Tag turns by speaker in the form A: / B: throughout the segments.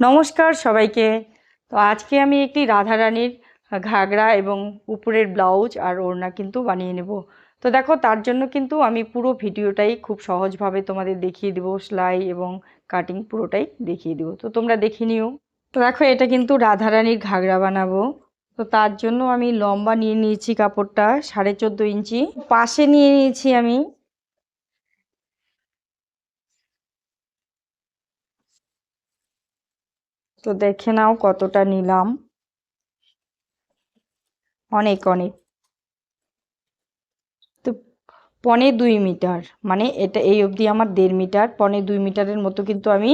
A: নমস্কার সবাইকে। তো আজকে আমি একটি রাধারানীর ঘাগরা এবং উপরের ব্লাউজ আর ওড়না কিন্তু বানিয়ে নেব। তো দেখো, তার জন্য কিন্তু আমি পুরো ভিডিওটাই খুব সহজভাবে তোমাদের দেখিয়ে দেবো, সেলাই এবং কাটিং পুরোটাই দেখিয়ে দেবো। তো তোমরা দেখে নিও। তো দেখো, এটা কিন্তু রাধারানীর ঘাগরা বানাবো। তো তার জন্য আমি লম্বা নিয়ে নিয়েছি কাপড়টা, সাড়ে চোদ্দ ইঞ্চি। পাশে নিয়ে নিয়েছি আমি তো দেখে নাও কতটা নিলাম। অনেক অনেক। তো পনে দুই মিটার মানে এটা এই অবধি আমার দেড় মিটার, পনে দুই মিটারের মতো কিন্তু আমি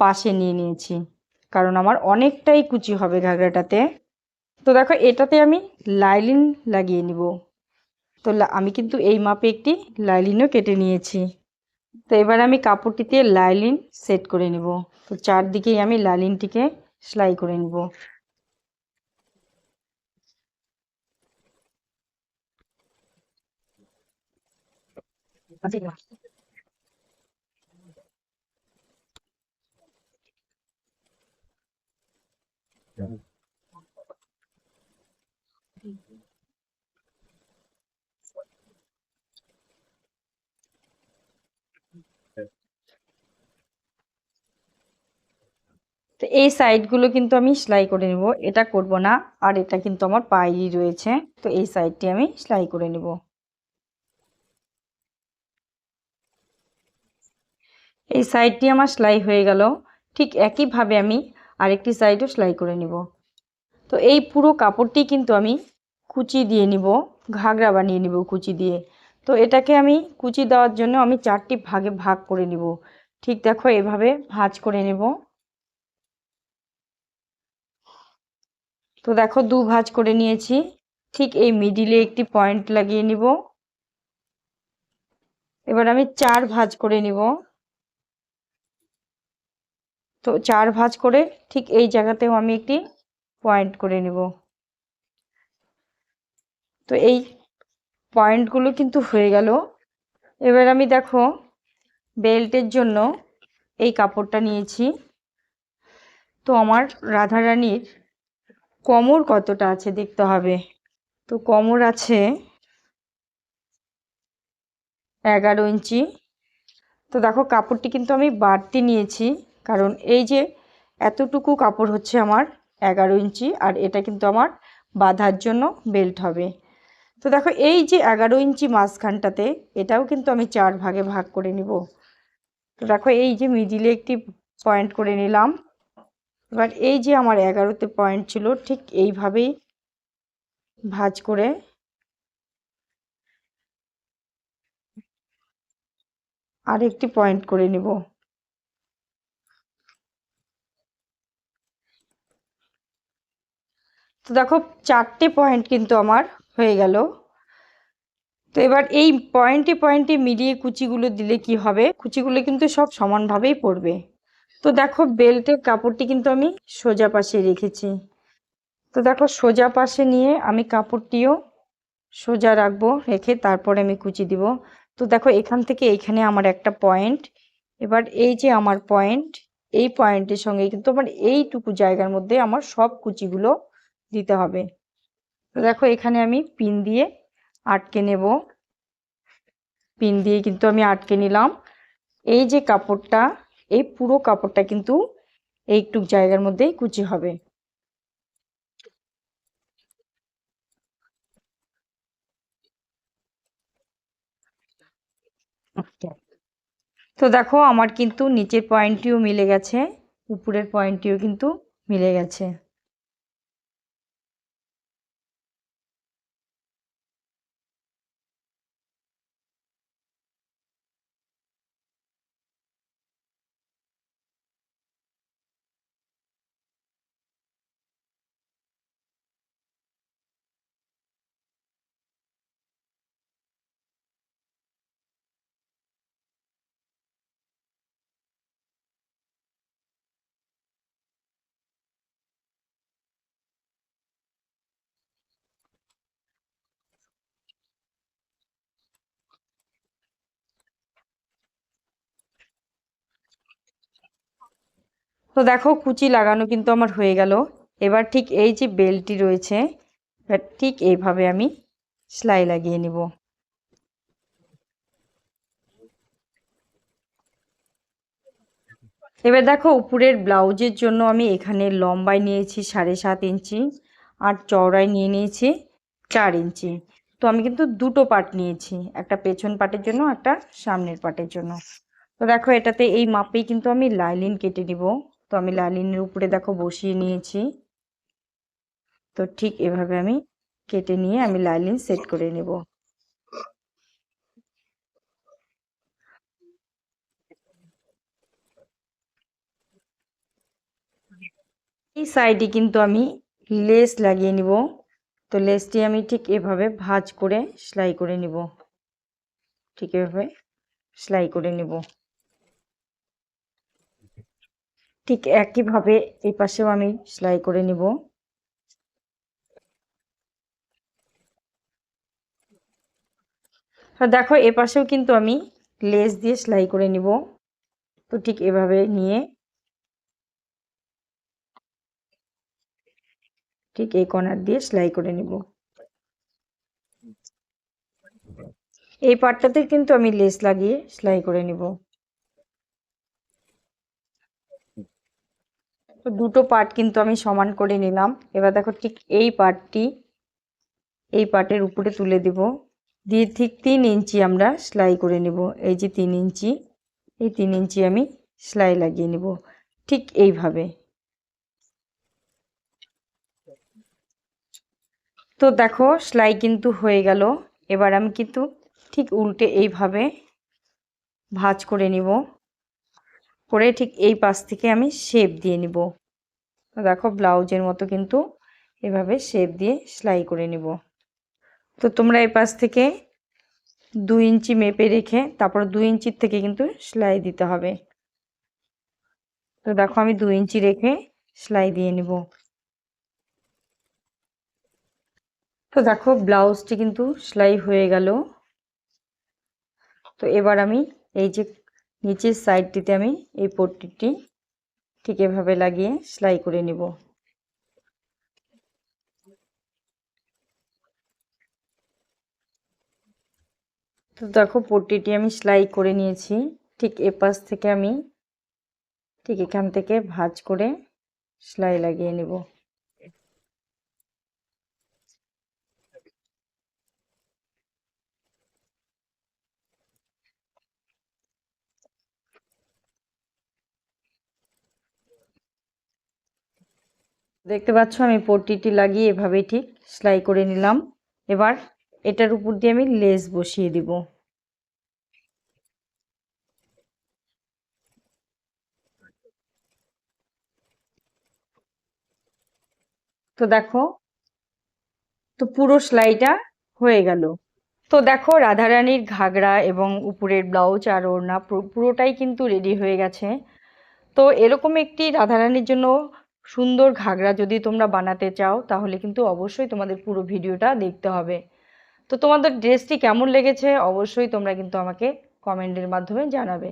A: পাশে নিয়ে নিয়েছি, কারণ আমার অনেকটাই কুচি হবে ঘাগরাটাতে তো দেখো, এটাতে আমি লাইলিন লাগিয়ে নিব। তো আমি কিন্তু এই মাপে একটি লাইলিনও কেটে নিয়েছি। তো এবার আমি কাপড়টিতে লাইলিন সেট করে নেব। তো চারদিকেই আমি লাইলিনটিকে সেলাই করে নেব। তো এই সাইডগুলো কিন্তু আমি সেলাই করে নেব। এটা করব না, আর এটা কিন্তু আমার পায়েরই রয়েছে। তো এই সাইডটি আমি সেলাই করে নেব। এই সাইডটি আমার সেলাই হয়ে গেল। ঠিক একইভাবে আমি আরেকটি সাইডও সেলাই করে নিব। তো এই পুরো কাপড়টি কিন্তু আমি কুচি দিয়ে নিব, ঘাগরা বানিয়ে নিব কুচি দিয়ে। তো এটাকে আমি কুচি দেওয়ার জন্য আমি চারটি ভাগে ভাগ করে নিব। ঠিক দেখো এভাবে ভাঁজ করে নেব। তো দেখো দু ভাঁজ করে নিয়েছি। ঠিক এই মিডিলে একটি পয়েন্ট লাগিয়ে নিব। এবার আমি চার ভাঁজ করে নিব। তো চার ভাঁজ করে ঠিক এই জায়গাতেও আমি একটি পয়েন্ট করে নিব। তো এই পয়েন্টগুলো কিন্তু হয়ে গেল। এবার আমি দেখো বেল্টের জন্য এই কাপড়টা নিয়েছি। তো আমার রাধারানীর কোমর কতটা আছে দেখতে হবে। তো কোমর আছে এগারো ইঞ্চি। তো দেখো কাপড়টি কিন্তু আমি বাড়তি নিয়েছি, কারণ এই যে এতটুকু কাপড় হচ্ছে আমার এগারো ইঞ্চি, আর এটা কিন্তু আমার বাঁধার জন্য বেল্ট হবে। তো দেখো এই যে এগারো ইঞ্চি মাঝখানটাতে, এটাও কিন্তু আমি চার ভাগে ভাগ করে নিব। তো দেখো এই যে মিডিলে একটি পয়েন্ট করে নিলাম। এবার এই যে আমার এগারোতে পয়েন্ট ছিল, ঠিক এইভাবেই ভাজ করে আর একটি পয়েন্ট করে নিব। তো দেখো, চারটে পয়েন্ট কিন্তু আমার হয়ে গেল। তো এবার এই পয়েন্টে পয়েন্টে মিলিয়ে কুচিগুলো দিলে কি হবে? কুচিগুলো কিন্তু সব সমানভাবেই পড়বে। তো দেখো বেল্টের কাপড়টি কিন্তু আমি সোজা পাশে রেখেছি। তো দেখো সোজা পাশে নিয়ে আমি কাপড়টিও সোজা রাখব, রেখে তারপরে আমি কুচি দিব। তো দেখো এখান থেকে এইখানে আমার একটা পয়েন্ট। এবার এই যে আমার পয়েন্ট, এই পয়েন্টের সঙ্গে কিন্তু আমার এইটুকু জায়গার মধ্যে আমার সব কুচিগুলো দিতে হবে। তো দেখো এখানে আমি পিন দিয়ে আটকে নেব। পিন দিয়ে কিন্তু আমি আটকে নিলাম। এই যে কাপড়টা এই পুরো কাপড়টা কিন্তু এইটুক জায়গার মধ্যেই কুচি হবে। তো দেখো আমার কিন্তু নিচের পয়েন্টটিও মিলে গেছে, উপরের পয়েন্টটিও কিন্তু মিলে গেছে। তো দেখো কুচি লাগানো কিন্তু আমার হয়ে গেল। এবার ঠিক এই যে বেলটি রয়েছে ঠিক এইভাবে আমি সেলাই লাগিয়ে নিব। এবার দেখো উপরের ব্লাউজের জন্য আমি এখানে লম্বায় নিয়েছি সাড়ে সাত ইঞ্চি, আর চওড়ায় নিয়ে নিয়েছি চার ইঞ্চি। তো আমি কিন্তু দুটো পার্ট নিয়েছি, একটা পেছন পার্টের জন্য, একটা সামনের পার্টের জন্য। তো দেখো এটাতে এই মাপেই কিন্তু আমি লাইলিন কেটে নিব। তো আমি লাইলিনের উপরে দেখো বসিয়ে নিয়েছি। তো ঠিক এভাবে আমি কেটে নিয়ে আমি লাইলিন সেট করে নেব। এই সাইডে কিন্তু আমি লেস লাগিয়ে নিব। তো লেসটি আমি ঠিক এভাবে ভাঁজ করে সেলাই করে নিব। ঠিক এভাবে সেলাই করে নিব। ঠিক একইভাবে এই পাশেও আমি সেলাই করে নিব। দেখো, এ পাশেও কিন্তু আমি লেস দিয়ে সেলাই করে নিব। তো ঠিক এভাবে নিয়ে ঠিক এই কর্নার দিয়ে সেলাই করে নিব। এই পার্টটাতে কিন্তু আমি লেস লাগিয়ে সেলাই করে নিব। তো দুটো পার্ট কিন্তু আমি সমান করে নিলাম। এবার দেখো ঠিক এই পার্টটি এই পার্টের উপরে তুলে দিব। দিয়ে ঠিক তিন ইঞ্চি আমরা সেলাই করে নিব। এই যে তিন ইঞ্চি, এই তিন ইঞ্চি আমি সেলাই লাগিয়ে নিব। ঠিক এইভাবে। তো দেখো সেলাই কিন্তু হয়ে গেল। এবার আমি কিন্তু ঠিক উল্টে এইভাবে ভাঁজ করে নিব। করে ঠিক এই পাশ থেকে আমি শেপ দিয়ে নিব। দেখো ব্লাউজের মতো কিন্তু এভাবে শেপ দিয়ে সেলাই করে নিব। তো তোমরা এই পাশ থেকে দু ইঞ্চি মেপে রেখে তারপর দু ইঞ্চির থেকে কিন্তু সেলাই দিতে হবে। তো দেখো আমি দু ইঞ্চি রেখে সেলাই দিয়ে নিব। তো দেখো ব্লাউজটি কিন্তু সেলাই হয়ে গেল। তো এবার আমি এই যে নিচের সাইডটিতে আমি এই পট্টিটি ঠিক এভাবে লাগিয়ে সেলাই করে নিব। তো দেখো পট্টিটি আমি সেলাই করে নিয়েছি। ঠিক এপাশ থেকে আমি ঠিক এখান থেকে ভাঁজ করে সেলাই লাগিয়ে নেব। দেখতে পাচ্ছ আমি পট্টিটি লাগিয়ে এভাবেই ঠিক সেলাই করে নিলাম। এবার এটার উপর দিয়ে আমি লেস বসিয়ে দিব। তো দেখো, তো পুরো সেলাইটা হয়ে গেল। তো দেখো, রাধারানীর ঘাগরা এবং উপরের ব্লাউজ আর ওড়না পুরোটাই কিন্তু রেডি হয়ে গেছে। তো এরকম একটি রাধারানীর জন্য সুন্দর ঘাগরা যদি তোমরা বানাতে চাও, তাহলে কিন্তু অবশ্যই তোমাদের পুরো ভিডিওটা দেখতে হবে। তো তোমাদের ড্রেসটি কেমন লেগেছে, অবশ্যই তোমরা কিন্তু আমাকে কমেন্টের মাধ্যমে জানাবে।